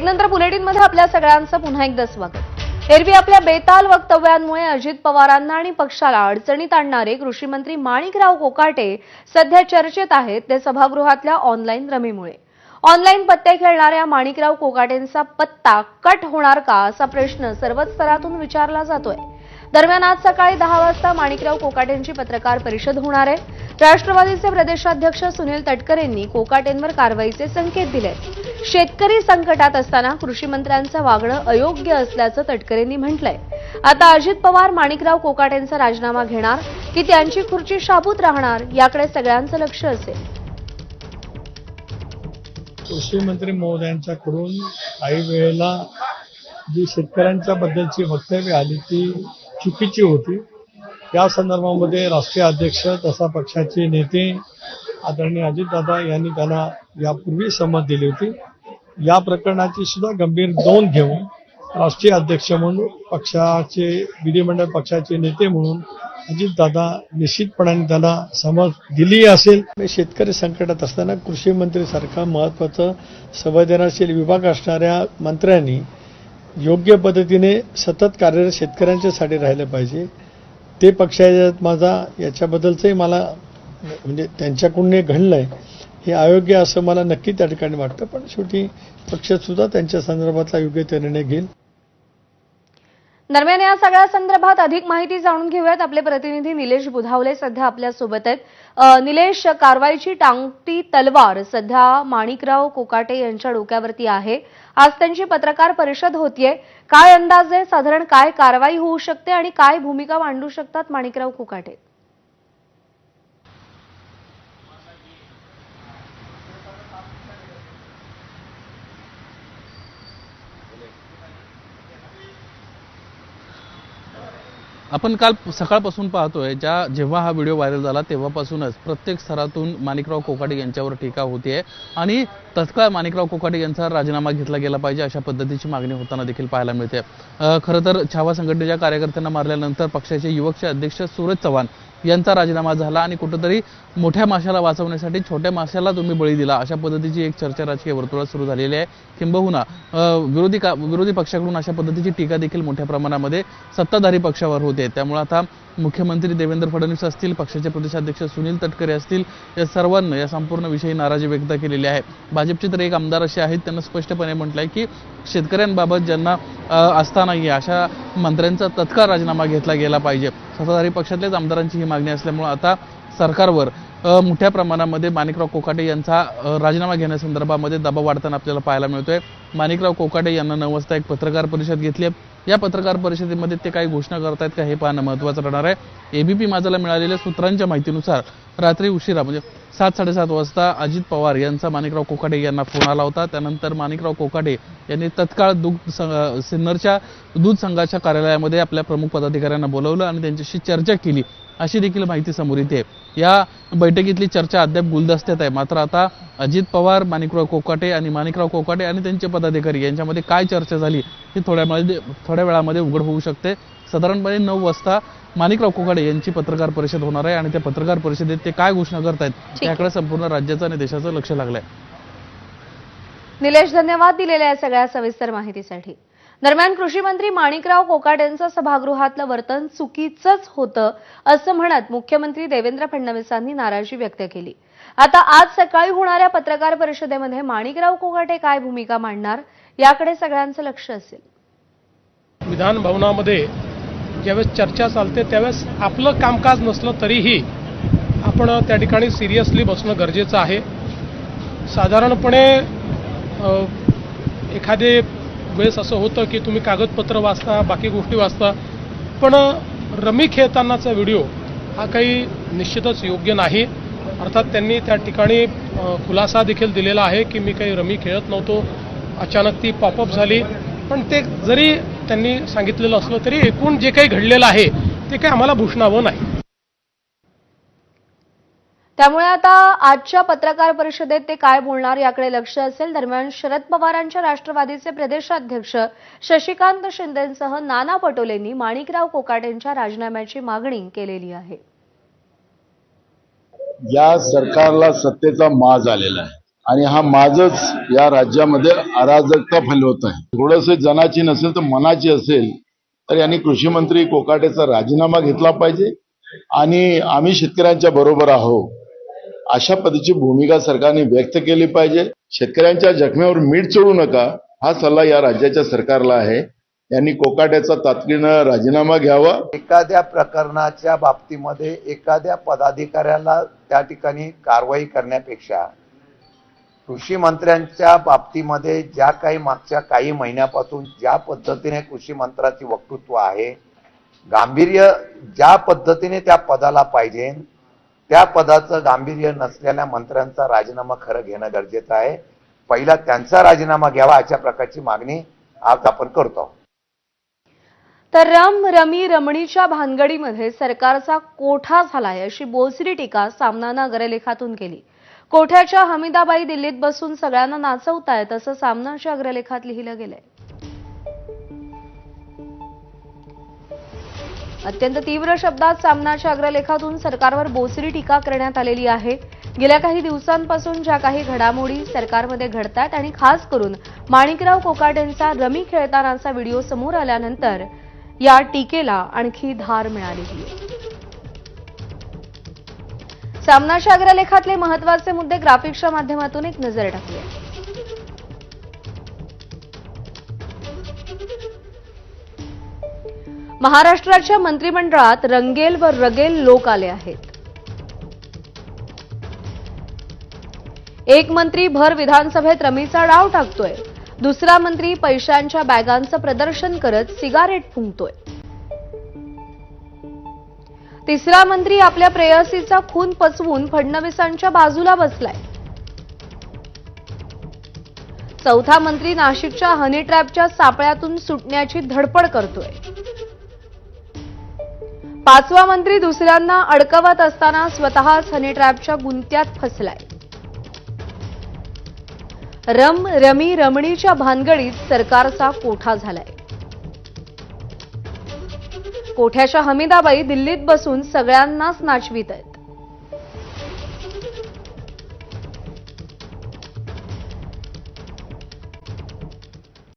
Break बुलेटिनमध्ये आपल्या सगळ्यांचं पुन्हा एकदा स्वागत. एरवी आपल्या बेताल वक्तव्यांमुळे अजित पवारांना आणि पक्षाला अडचणीत आणणारे कृषी मंत्री माणिकराव कोकाटे सध्या चर्चेत आहेत ते सभागृहातल्या ऑनलाईन रमीमुळे. ऑनलाईन पत्ते खेळणाऱ्या माणिकराव कोकाटेंचा पत्ता कट होणार का असा प्रश्न सर्वच स्तरातून विचारला जातोय. दरम्यान आज सकाळी दहा वाजता माणिकराव कोकाटेंची पत्रकार परिषद होणार आहे. राष्ट्रवादीचे प्रदेशाध्यक्ष सुनील तटकरेंनी कोकाटेंवर कारवाईचे संकेत दिले. शेतकरी संकटात असताना कृषी मंत्र्यांचं वागणं अयोग्य असल्याचं तटकरेंनी म्हटलंय. आता अजित पवार माणिकराव कोकाटेंचा राजीनामा घेणार की त्यांची खुर्ची शाबूत राहणार याकडे सगळ्यांचं लक्ष असेल. कृषी मंत्री महोदयांच्याकडून काही वेळेला जी शेतकऱ्यांच्या बद्दलची वक्तव्य आली ती चुकीची होती. या संदर्भामध्ये राष्ट्रीय अध्यक्ष तसा पक्षाचे नेते आदरणीय अजितदादा यांनी त्यांना यापूर्वी संमत दिली होती. या प्रकरणाची सुद्धा गंभीर नोंद घेऊन राष्ट्रीय अध्यक्ष म्हणून पक्षाचे विधिमंडळ पक्षाचे नेते म्हणून अजितदादा निश्चितपणाने त्यांना समज दिली असेल. शेतकरी संकटात असताना कृषी मंत्रीसारखा महत्वाचं संवेदनाशील विभाग असणाऱ्या मंत्र्यांनी योग्य पद्धतीने सतत कार्यरत शेतकऱ्यांच्यासाठी राहिलं पाहिजे. ते पक्षात माझा याच्याबद्दलचंही मला म्हणजे त्यांच्याकडून हे घडलं आहे हे अयोग्य असं मला नक्की त्या ठिकाणी वाटतं पण शेवटी पक्षसुद्धा त्यांच्या संदर्भातला योग्य ते निर्णय घेईल. दरम्यान या सगळ्या संदर्भात अधिक माहिती जाणून घेऊयात. आपले प्रतिनिधी निलेश बुधावले सध्या आपल्यासोबत आहेत. निलेश कारवाईची टांगती तलवार सध्या माणिकराव कोकाटे यांच्या डोक्यावरती आहे. आज त्यांची पत्रकार परिषद होतीये. काय अंदाज आहे? साधारण काय कारवाई होऊ शकते आणि काय भूमिका मांडू शकतात माणिकराव कोकाटे? आपण काल सकाळपासून पाहतोय ज्या जेव्हा हा व्हिडिओ व्हायरल झाला तेव्हापासूनच प्रत्येक स्तरातून माणिकराव कोकाटे यांच्यावर टीका होतीये आणि तत्काळ माणिकराव कोकाटे यांचा राजीनामा घेतला गेला पाहिजे अशा पद्धतीची मागणी होताना देखील पाहायला मिळते. खरं तर छावा संघटनेच्या कार्यकर्त्यांना मारल्यानंतर पक्षाचे युवकचे अध्यक्ष सूरज चव्हाण यांचा राजीनामा झाला आणि कुठंतरी मोठ्या माशाला वाचवण्यासाठी छोट्या माशाला तुम्ही बळी दिला. अशा पद्धतीची एक चर्चा राजकीय वर्तुळात सुरू झालेली आहे. किंबहुना अं, विरोधी का विरोधी पक्षाकडून अशा पद्धतीची टीका देखील मोठ्या प्रमाणामध्ये सत्ताधारी पक्षावर होते. त्यामुळे आता मुख्यमंत्री देवेंद्र फडणवीस असतील पक्षाचे प्रदेशाध्यक्ष सुनील तटकरे असतील या सर्वांना या संपूर्ण विषयी नाराजी व्यक्त केलेली आहे. भाजपचे तर एक आमदार असे आहेत त्यांना स्पष्टपणे म्हटलंय की शेतकऱ्यांबाबत ज्यांना अ, आस्था नाही आहे अशा मंत्र्यांचा तत्काळ राजीनामा घेतला गेला पाहिजे. सत्ताधारी पक्षातल्याच आमदारांची ही मागणी असल्यामुळे आता सरकारवर मोठ्या प्रमाणामध्ये माणिकराव कोकाटे यांचा राजीनामा घेण्यासंदर्भामध्ये दबाव वाढताना आपल्याला पाहायला मिळतोय. माणिकराव कोकाटे यांना नऊ वाजता एक पत्रकार परिषद घेतली आहे. या पत्रकार परिषदेमध्ये ते काही घोषणा करतायत का हे पाहणं महत्त्वाचं राहणार आहे. एबीपी माझाला मिळालेल्या सूत्रांच्या माहितीनुसार रात्री उशिरा म्हणजे सात साडेसात वाजता अजित पवार यांचा माणिकराव कोकाटे यांना फोन आला होता. त्यानंतर माणिकराव कोकाटे यांनी तत्काळ दूध सिन्नरच्या दूध संघाच्या कार्यालयामध्ये आपल्या प्रमुख पदाधिकाऱ्यांना बोलवलं आणि त्यांच्याशी चर्चा केली. अशी देखील माहिती समोर येते. या बैठकीतली चर्चा अद्याप गुलदस्त्यात आहे. मात्र आता अजित पवार माणिकराव कोकाटे आणि माणिकराव कोकाटे आणि त्यांचे पदाधिकारी यांच्यामध्ये काय चर्चा झाली हे थोड्या वेळामध्ये थोड्या वेळामध्ये उघड होऊ शकते. साधारणपणे नऊ वाजता माणिकराव कोकाटे यांची पत्रकार परिषद होणार आहे आणि त्या पत्रकार परिषदेत ते काय घोषणा करतायत आहे. त्याकडे संपूर्ण राज्याचं आणि देशाचं लक्ष लागलंय. निलेश धन्यवाद दिलेल्या या सगळ्या सविस्तर माहितीसाठी. दरम्यान कृषी मंत्री माणिकराव कोकाटेंचं सभागृहातलं वर्तन चुकीचंच होतं असं म्हणत मुख्यमंत्री देवेंद्र फडणवीसांनी नाराजी व्यक्त केली. आता आज सकाळी होणाऱ्या पत्रकार परिषदेमध्ये माणिकराव कोकाटे काय भूमिका मांडणार याकडे सगळ्यांचं लक्ष असेल. विधान भवनामध्ये ज्यावेळेस चर्चा चालते त्यावेळेस आपलं कामकाज नसलं तरीही आपण त्या ठिकाणी सिरियसली बसणं गरजेचं आहे. साधारणपणे एखादे वेळेस असं होतं की तुम्ही कागदपत्र वाचता बाकी गोष्टी वाचता पण रमी खेळतानाचा व्हिडिओ हा काही निश्चितच योग्य नाही. अर्थात त्यांनी त्या ठिकाणी खुलासा देखील दिलेला आहे की मी काही रमी खेळत नव्हतो. अचानक ती पॉपअप झाली. पण ते जरी त्यांनी सांगितलेलं असलं तरी एकूण जे काही घडलेलं आहे ते काही आम्हाला भूषणावं नाही. त्यामुळे आता आजच्या पत्रकार परिषदेत ते काय बोलणार याकडे लक्ष असेल. दरम्यान शरद पवारांच्या राष्ट्रवादीचे प्रदेशाध्यक्ष शशिकांत शिंदेसह नाना पटोलेंनी माणिकराव कोकाटेंच्या राजीनाम्याची मागणी केलेली आहे. या सरकारला सत्तेचा माज आलेला आहे. आणि हा माझच या राज्यामध्ये अराजकता फैलवत आहे. थोडस जनाची नसेल तर मनाची असेल तर यांनी कृषी मंत्री कोकाटेचा राजीनामा घेतला पाहिजे. आणि आम्ही शेतकऱ्यांच्या बरोबर आहोत. अशा पद्धतीची भूमिका सरकारने व्यक्त केली पाहिजे. शेतकऱ्यांच्या जखमेवर मीठ चढू नका. हा सल्ला या राज्याच्या सरकारला आहे. यांनी कोकाट्याचा तातडीनं राजीनामा घ्यावा एखाद्या प्रकरणाच्या बाबतीमध्ये एखाद्या पदाधिकाऱ्याला त्या ठिकाणी कारवाई करण्यापेक्षा कृषी मंत्र्यांच्या बाबतीमध्ये ज्या काही मागच्या काही महिन्यापासून ज्या पद्धतीने कृषी मंत्र्याचे वक्तृत्व आहे गांभीर्य ज्या पद्धतीने त्या पदाला पाहिजे त्या पदाचं गांभीर्य नसलेल्या मंत्र्यांचा राजीनामा खरं घेणं गरजेचं आहे पहिला त्यांचा राजीनामा घ्यावा अशा प्रकारची मागणी आज आपण करतो आहोत. तर रम रमी रमणीच्या भानगडीमध्ये सरकारचा कोठा झालाय अशी बोलसरी टीका सामनानं अग्रलेखातून केली. कोठ्याच्या हमीदाबाई दिल्लीत बसून सगळ्यांना नाचवतायत असं सामनाच्या अग्रलेखात लिहिलं गेलंय. अत्यंत तीव्र शब्दात सामनाच्या अग्रलेखातून सरकारवर बोचरी टीका करण्यात आलेली आहे. गेल्या काही दिवसांपासून ज्या काही घडामोडी सरकारमध्ये घडतात आणि खास करून माणिकराव कोकाटेंचा रमी खेळतानाचा व्हिडिओ समोर आल्यानंतर या टीकेला आणखी धार मिळालेली आहे सामनाच्या अग्रलेखातले महत्त्वाचे मुद्दे ग्राफिक्सच्या माध्यमातून एक नजर टाकूया. महाराष्ट्राच्या मंत्रिमंडळात रंगेल व रगेल लोक आले आहेत. एक मंत्री भर विधानसभेत रमीचा डाव टाकतोय. दुसरा मंत्री पैशांच्या बॅगांचं प्रदर्शन करत सिगारेट फुंकतोय. तिसरा मंत्री आपल्या प्रेयसीचा खून पचवून फडणवीसांच्या बाजूला बसलाय. चौथा मंत्री नाशिकच्या हनी ट्रॅपच्या सापळ्यातून सुटण्याची धडपड करतोय. पाचवा मंत्री दुसऱ्यांना अडकवत असताना स्वतःच हनी ट्रॅपच्या गुंत्यात फसलाय. रम रमी रमणीच्या भानगडीत सरकारचा कोठा झालाय? कोठ्याच्या हमीदाबाई दिल्लीत बसून सगळ्यांनाच नाचवित आहेत.